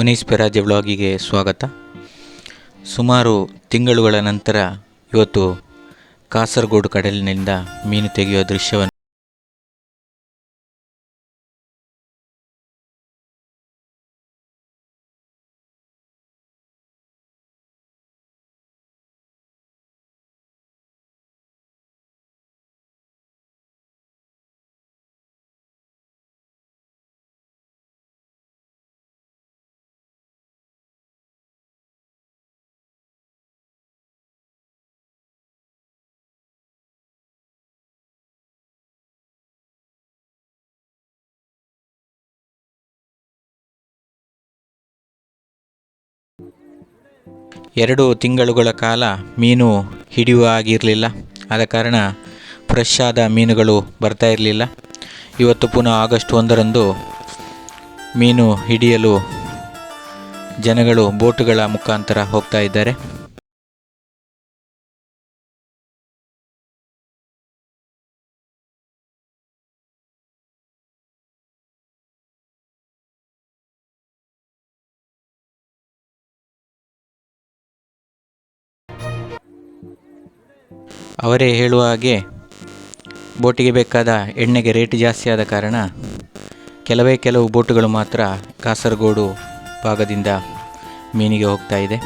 ಮುನೀಸ್ ಪೆರಾಜೆ ವ್ಲಾಗಿಗೆ ಸ್ವಾಗತ. ಸುಮಾರು ತಿಂಗಳುಗಳ ನಂತರ ಇವತ್ತು ಕಾಸರಗೋಡು ಕಡಲಿನಿಂದ ಮೀನು ತೆಗೆಯುವ ದೃಶ್ಯವನ್ನು ಎರಡು ತಿಂಗಳುಗಳ ಕಾಲ ಮೀನು ಹಿಡಿಯುವ ಆಗಿರಲಿಲ್ಲ. ಆದ ಕಾರಣ ಫ್ರೆಶ್ ಆದ ಮೀನುಗಳು ಬರ್ತಾ ಇರಲಿಲ್ಲ. ಇವತ್ತು ಪುನಃ ಆಗಸ್ಟ್ ಒಂದರಂದು ಮೀನು ಹಿಡಿಯಲು ಜನಗಳು ಬೋಟುಗಳ ಮುಖಾಂತರ ಹೋಗ್ತಾ ಇದ್ದಾರೆ. ಅವರೇ ಹೇಳುವ ಹಾಗೆ ಬೋಟಿಗೆ ಬೇಕಾದ ಎಣ್ಣೆಗೆ ರೇಟ್ ಜಾಸ್ತಿ ಆದ ಕಾರಣ ಕೆಲವೇ ಕೆಲವು ಬೋಟುಗಳು ಮಾತ್ರ ಕಾಸರಗೋಡು ಭಾಗದಿಂದ ಮೀನಿಗೆ ಹೋಗ್ತಾ ಇದೆ.